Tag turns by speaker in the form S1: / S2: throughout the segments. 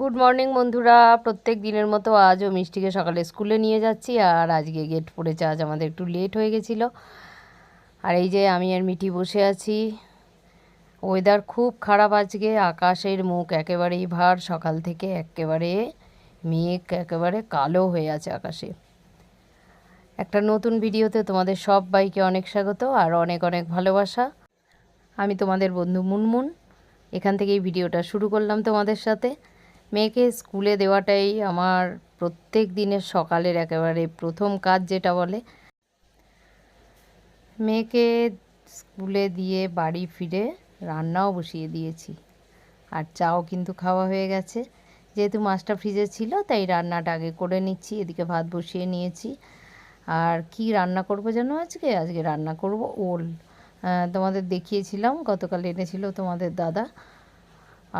S1: Good morning বন্ধুরা। প্রত্যেক দিনের মতো আজও মিষ্টিকে সকালে স্কুলে নিয়ে যাচ্ছি, আর আজকে গেট পড়েছে, আজ আমাদের একটু লেট হয়ে গেছিল। আর এই যে আমি আর মিঠি বসে আছি। ওয়েদার খুব খারাপ আজকে, আকাশের মুখ একেবারেই ভার, সকাল থেকে একেবারে মেঘ, একেবারে কালো হয়ে আছে আকাশে। একটা নতুন ভিডিওতে তোমাদের সব বাইকে অনেক স্বাগত, আর অনেক অনেক ভালোবাসা। আমি তোমাদের বন্ধু মুনমুন। এখান থেকেই ভিডিওটা শুরু করলাম তোমাদের সাথে। মেয়েকে স্কুলে দেওয়াটাই আমার প্রত্যেক দিনের সকালের একেবারে প্রথম কাজ যেটা বলে। মেয়েকে স্কুলে দিয়ে বাড়ি ফিরে রান্নাও বসিয়ে দিয়েছি। আর চাও কিন্তু খাওয়া হয়ে গেছে। যেহেতু মাছটা ফ্রিজে ছিল, তাই রান্নাটা আগে করে নিচ্ছি, এদিকে ভাত বসিয়ে নিয়েছি। আর কি রান্না করব যেন আজকে? আজকে রান্না করব ওল। তোমাদের দেখিয়েছিলাম, গতকাল এনেছিল তোমাদের দাদা।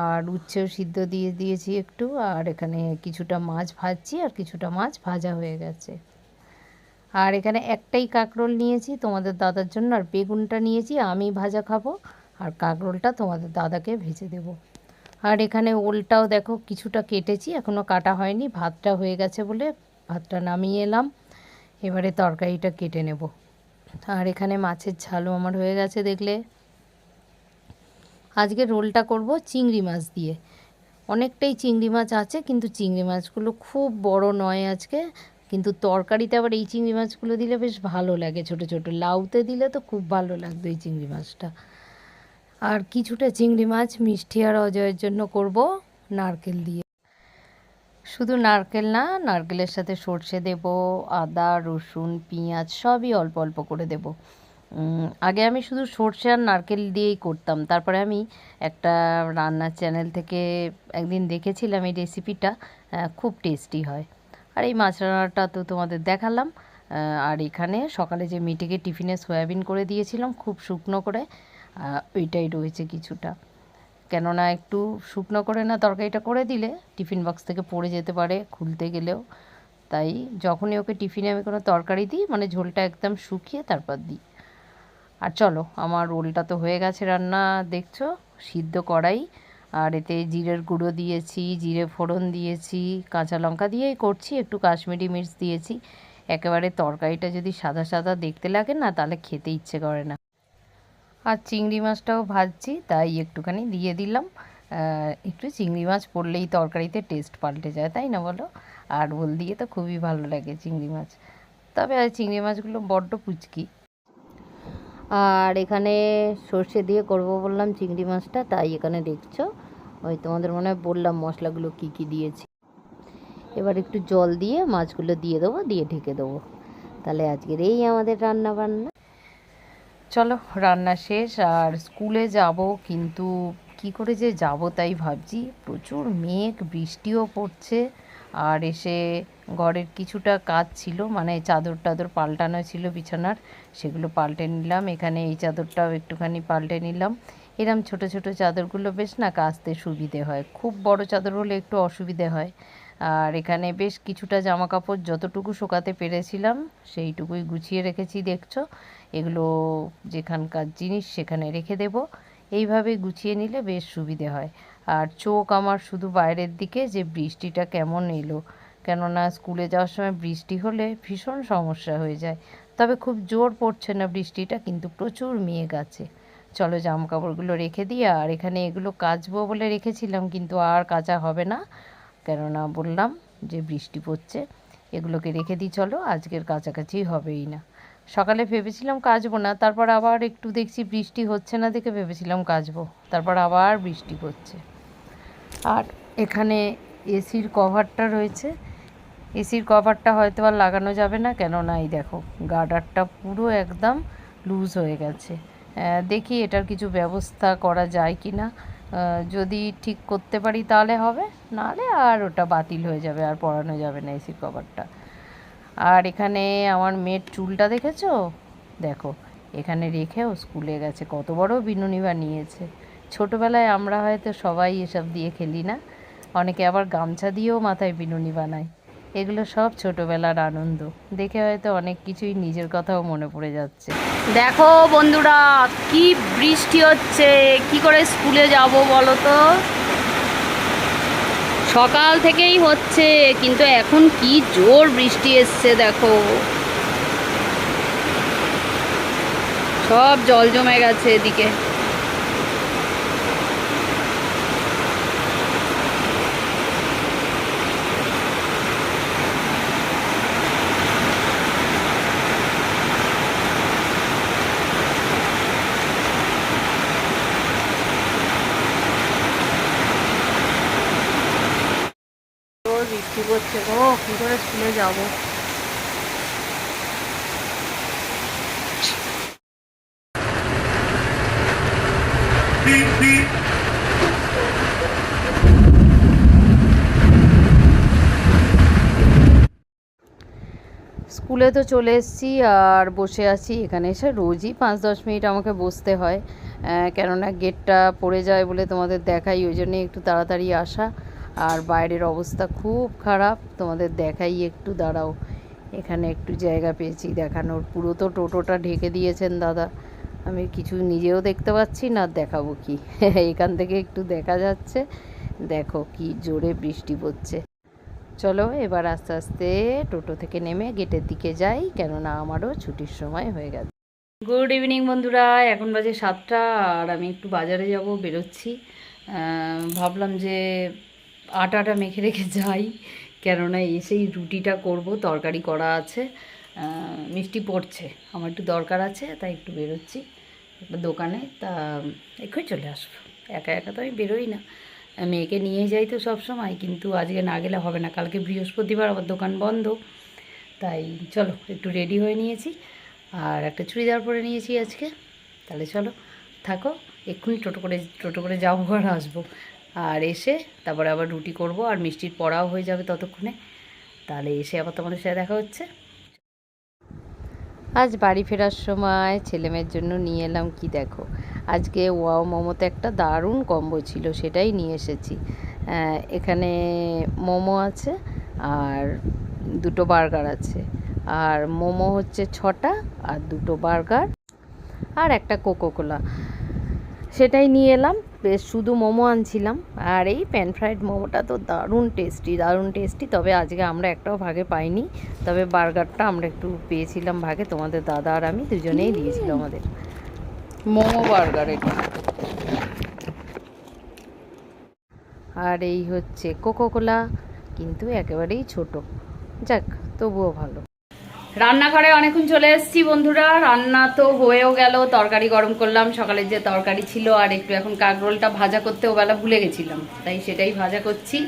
S1: আর উচ্ছেও সিদ্ধ দিয়ে দিয়েছি একটু, আর এখানে কিছুটা মাছ ভাজছি আর কিছুটা মাছ ভাজা হয়ে গেছে। আর এখানে একটাই কাঁকরোল নিয়েছি তোমাদের দাদার জন্য, আর বেগুনটা নিয়েছি, আমি ভাজা খাব, আর কাঁকরোলটা তোমাদের দাদাকে ভেজে দেবো। আর এখানে ওলটাও দেখো কিছুটা কেটেছি এখনও কাটা হয়নি, ভাতটা হয়ে গেছে বলে ভাতটা নামিয়ে এলাম, এবারে তরকারিটা কেটে নেব। আর এখানে মাছের ঝালও আমার হয়ে গেছে দেখলে। আজকে রোলটা করব চিংড়ি মাছ দিয়ে। অনেকটাই চিংড়ি মাছ আছে, কিন্তু চিংড়ি মাছগুলো খুব বড় নয় আজকে। কিন্তু তরকারিতে আবার এই চিংড়ি মাছগুলো দিলে বেশ ভালো লাগে ছোট ছোট। লাউতে দিলে তো খুব ভালো লাগতো এই চিংড়ি মাছটা। আর কিছুটা চিংড়ি মাছ মিষ্টি আর অজয়ের জন্য করব নারকেল দিয়ে। শুধু নারকেল না, নারকেলের সাথে সর্ষে দেব, আদা, রসুন, পেঁয়াজ সবই অল্প অল্প করে দেব। আগে আমি শুধু সর্ষে আর নারকেল দিয়েই করতাম। তারপরে আমি একটা রান্নার চ্যানেল থেকে একদিন দেখেছিলাম এই রেসিপিটা খুব টেস্টি হয়। আর এই মাছ রান্নাটা তো তোমাদের দেখালাম। আর এখানে সকালে যে মিটিকে টিফিনে সয়াবিন করে দিয়েছিলাম, খুব শুকনো করে ওইটাই রয়েছে কিছুটা। কেননা একটু শুকনো করে না, তরকারিটা করে দিলে টিফিন বক্স থেকে পড়ে যেতে পারে, খুলতে গেলেও। তাই যখনই ওকে টিফিনে আমি কোনো তরকারি দিই মানে ঝোলটা একদম শুকিয়ে তারপর দিই। আর চলো, আমার রোলটা তো হয়ে গেছে রান্না, দেখছ? সিদ্ধ কড়াই, আর এতে জিরের গুঁড়ো দিয়েছি, জিরে ফোড়ন দিয়েছি, কাঁচা লঙ্কা দিয়েই করছি, একটু কাশ্মীরি মির্চ দিয়েছি। একেবারে তরকারিটা যদি সাদা সাদা দেখতে লাগে না, তাহলে খেতে ইচ্ছে করে না। আর চিংড়ি মাছটাও ভাজছি, তাই একটুখানি দিয়ে দিলাম। একটু চিংড়ি মাছ পড়লেই তরকারিতে টেস্ট পাল্টে যায়, তাই না বলো? আর ওল দিয়ে তো খুবই ভালো লাগে চিংড়ি মাছ। তবে আর চিংড়ি মাছগুলো বড্ড পুচকি। আর এখানে সর্ষে দিয়ে করব বললাম চিংড়ি মাছটা, তাই এখানে দেখছ। ওই তোমাদের মনে হয় বললাম মশলাগুলো কি কি দিয়েছি। এবার একটু জল দিয়ে মাছগুলো দিয়ে দেবো, দিয়ে ঢেকে দেবো। তাহলে আজকের এই আমাদের রান্না বান্না চলো, রান্না শেষ। আর স্কুলে যাব, কিন্তু কি করে যে যাব তাই ভাবছি। প্রচুর মেঘ, বৃষ্টিও পড়ছে। আর এসে ঘরের কিছুটা কাজ ছিল মানে চাদর টাদর পাল্টানো ছিল বিছানার, সেগুলো পাল্টে নিলাম। এখানে এই চাদরটাও একটুখানি পাল্টে নিলাম। এরম ছোট ছোট চাদরগুলো বেশ না কাচতে সুবিধে হয়। খুব বড় চাদর হলে একটু অসুবিধে হয়। আর এখানে বেশ কিছুটা জামা কাপড় যতটুকু শোকাতে পেরেছিলাম, সেইটুকুই গুছিয়ে রেখেছি, দেখছ? এগুলো যেখানকার জিনিস সেখানে রেখে দেব। এইভাবে গুছিয়ে নিলে বেশ সুবিধে হয়। আর চোখ আমার শুধু বাইরের দিকে, যে বৃষ্টিটা কেমন এলো। কেননা স্কুলে যাওয়ার সময় বৃষ্টি হলে ভীষণ সমস্যা হয়ে যায়। তবে খুব জোর পড়ছে না বৃষ্টিটা, কিন্তু প্রচুর মেঘ আছে। চলো জামা কাপড়গুলো রেখে দিই, আর এখানে এগুলো কাচবো বলে রেখেছিলাম, কিন্তু আর কাচা হবে না। কেননা বললাম যে বৃষ্টি পড়ছে, এগুলোকে রেখে দিই, চলো আজকের কাছাকাছি হবেই না। সকালে ভেবেছিলাম কাচবো না, তারপর আবার একটু দেখছি বৃষ্টি হচ্ছে না দেখে ভেবেছিলাম কাচবো। তারপর আবার বৃষ্টি পড়ছে। আর এখানে এসির কভারটা রয়েছে এসির কভারটা হয়তো আর লাগানো যাবে না, কেননা এই দেখো, গার্ডারটা পুরো একদম লুজ হয়ে গেছে। দেখি এটার কিছু ব্যবস্থা করা যায় কি না যদি ঠিক করতে পারি তাহলে হবে, নাহলে আর ওটা বাতিল হয়ে যাবে, আর পরানো যাবে না এসির কভারটা। আর এখানে আমার মেয়ের চুলটা দেখেছ? দেখো, এখানে রেখেও স্কুলে গেছে, কত বড় বিনুনি বানিয়েছে। ছোটোবেলায় আমরা হয়তো সবাই এসব দিয়ে খেলি না, অনেকে আবার গামছা দিয়েও মাথায় বিনুনি বানায়। এগুলো সব ছোটোবেলার আনন্দ। দেখে হয়তো অনেক কিছুই নিজের কথাও মনে পড়ে যাচ্ছে। দেখো বন্ধুরা, কি বৃষ্টি হচ্ছে। কি করে স্কুলে যাব বলো তো? সকাল থেকেই হচ্ছে, কিন্তু এখন কি জোর বৃষ্টি এসছে দেখো। সব জল জমে গেছে এদিকে জোর বৃষ্টি পড়ছে গো, কি করে স্কুলে যাব? স্কুলে তো চলে এসেছি আর বসে আছি। এখানে এসে রোজই পাঁচ দশ মিনিট আমাকে বসতে হয় কেননা গেটটা পড়ে যায় বলে তোমাদের দেখাই, ওই জন্যে একটু তাড়াতাড়ি আসা। আর বাইরের অবস্থা খুব খারাপ। তোমাদের দেখাই একটু, দাঁড়াও। এখানে একটু জায়গা পেয়েছি দেখানোর। পুরো তো টোটোটা ঢেকে দিয়েছেন দাদা। আমি কিছু নিজেও দেখতে পাচ্ছি না, দেখাবো কি? এখান থেকে একটু দেখা যাচ্ছে। দেখো কি জোরে বৃষ্টি পড়ছে। চলো এবার আস্তে আস্তে টোটো থেকে নেমে গেটের দিকে যাই, কেননা আমারও ছুটির সময় হয়ে গেছে। গুড ইভিনিং বন্ধুরা, এখন বাজে সাতটা আর আমি একটু বাজারে যাব, বেরোচ্ছি। ভাবলাম যে আটাটা মেখে রেখে যাই, কেননা এসেই রুটিটা করব, তরকারি করা আছে মিষ্টি পড়ছে, আমার একটু দরকার আছে, তাই একটু বেরোচ্ছি দোকানে, তা এক্ষুনি চলে আসব, একা একা তো আমি বেরোই না, মেয়েকে নিয়ে যাই তো সব সময়, কিন্তু আজকে না গেলে হবে না, কালকে বৃহস্পতিবার আবার দোকান বন্ধ, তাই চলো, একটু রেডি হয়ে নিয়েছি, আর একটা চুড়িদার পরে নিয়েছি আজকে, তাহলে চলো, থাকো, এক্ষুনি টোটো করে টোটো করে যাব আর আসব আর এসে তারপরে আবার রুটি করব আর মিষ্টির পড়াও হয়ে যাবে ততক্ষণে। তাহলে এসে আবার তোমাদের সাথে দেখা হচ্ছে। আজ বাড়ি ফেরার সময় ছেলেমেয়ের জন্য নিয়ে এলাম কি দেখো? আজকে ওয়াও মোমোতে একটা দারুণ কম্বো ছিল, সেটাই নিয়ে এসেছি। এখানে মোমো আছে আর দুটো বার্গার আছে। আর মোমো হচ্ছে ছটা আর দুটো বার্গার আর একটা কোকো কোলা সেটাই নিয়ে এলাম। বেশ শুধু মোমো আনছিলাম। আর এই প্যান ফ্রাইড মোমোটা তো দারুণ টেস্টি দারুণ টেস্টি তবে আজকে আমরা একটাও ভাগে পাইনি। তবে বার্গারটা আমরা একটু পেয়েছিলাম ভাগে। তোমাদের দাদা আর আমি দুজনেই দিয়েছিল আমাদের। মোমো বার্গার এটা। আর এই হচ্ছে কোকো কোলা কিন্তু একেবারেই ছোট। যাক তবুও ভালো। রান্নাঘরে অনেকক্ষণ চলে এসেছি বন্ধুরা। রান্না তো হয়েও গেল, তরকারি গরম করলাম সকালের যে তরকারি ছিল আর একটু এখন কাকরোলটা ভাজা করতে ওবেলা ভুলে গেছিলাম, তাই সেটাই ভাজা করছি।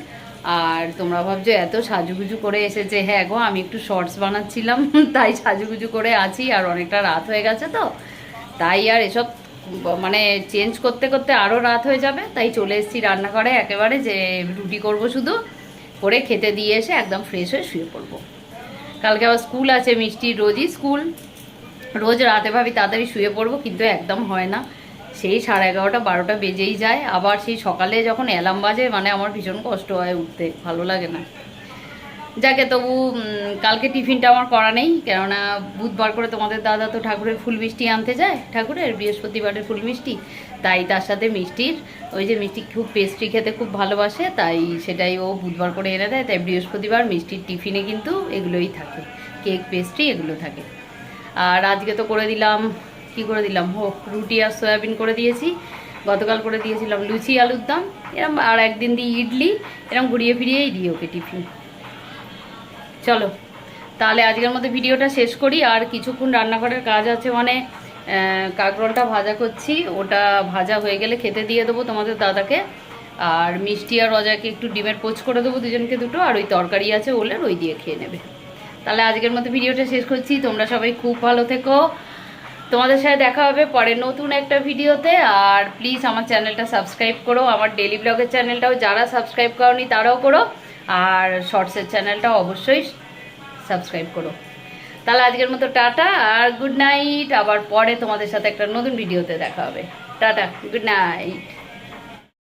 S1: আর তোমরা ভাবছ এত সাজুগুজু করে এসেছে হ্যাঁ গো, আমি একটু শর্টস বানাচ্ছিলাম, তাই সাজুগুজু করে আছি আর অনেকটা রাত হয়ে গেছে তো। তাই আর এসব মানে চেঞ্জ করতে করতে আরও রাত হয়ে যাবে, তাই চলে এসেছি রান্নাঘরে। একেবারে যে রুটি করব শুধু, করে খেতে দিয়ে এসে একদম ফ্রেশ হয়ে শুয়ে পড়ব। কালকে আবার স্কুল আছে মিষ্টি, রোজই স্কুল। রোজ রাতে ভাবি তাড়াতাড়ি শুয়ে পড়ব, কিন্তু একদম হয় না। সেই সাড়ে এগারোটা, বারোটা বেজেই যায়। আবার সেই সকালে যখন অ্যালার্ম বাজে মানে আমার ভীষণ কষ্ট হয় উঠতে, ভালো লাগে না। যাকে তবু কালকে টিফিনটা আমার করা নেই, কেননা বুধবার করে তোমাদের দাদা তো ঠাকুরের ফুল মিষ্টি আনতে যায়, ঠাকুরের বৃহস্পতিবারের ফুল মিষ্টি। তাই তার সাথে মিষ্টির, ওই যে মিষ্টি খুব পেস্ট্রি খেতে খুব ভালোবাসে, তাই সেটাই ও বুধবার করে এনে দেয়, তাই বৃহস্পতিবার মিষ্টির টিফিনে কিন্তু এগুলোই থাকে। কেক পেস্ট্রি এগুলো থাকে। আর আজকে তো করে দিলাম, কি করে দিলাম? হো রুটি আর সয়াবিন করে দিয়েছি। গতকাল করে দিয়েছিলাম লুচি, আলুর দম। এরম আর একদিন দিই ইডলি, এরম ঘুরিয়ে ফিরিয়েই দিই ওকে টিফিন চলো, তাহলে আজকের মধ্যে ভিডিওটা শেষ করি। আর কিছুক্ষণ রান্নাঘরের কাজ আছে মানে কাঁকরোলটা ভাজা করছি। ওটা ভাজা হয়ে গেলে খেতে দিয়ে দেবো তোমাদের দাদাকে। আর মিষ্টি আর রজাকে একটু ডিমের পোচ করে দেবো দুজনকে দুটো, আর ওই তরকারি আছে ওলের, ওই দিয়ে খেয়ে নেবে। তাহলে আজকের মতো ভিডিওটা শেষ করছি। তোমরা সবাই খুব ভালো থেকো। তোমাদের সাথে দেখা হবে পরে নতুন একটা ভিডিওতে। আর প্লিজ আমার চ্যানেলটা সাবস্ক্রাইব করো। আমার ডেলি ব্লগের চ্যানেলটাও যারা সাবস্ক্রাইব করনি তারাও করো। আর শর্টসের চ্যানেলটাও অবশ্যই সাবস্ক্রাইব করো। তাহলে আজকের মতো টাটা, আর গুড নাইট আবার পরে তোমাদের সাথে একটা নতুন ভিডিওতে দেখা হবে। Tata good night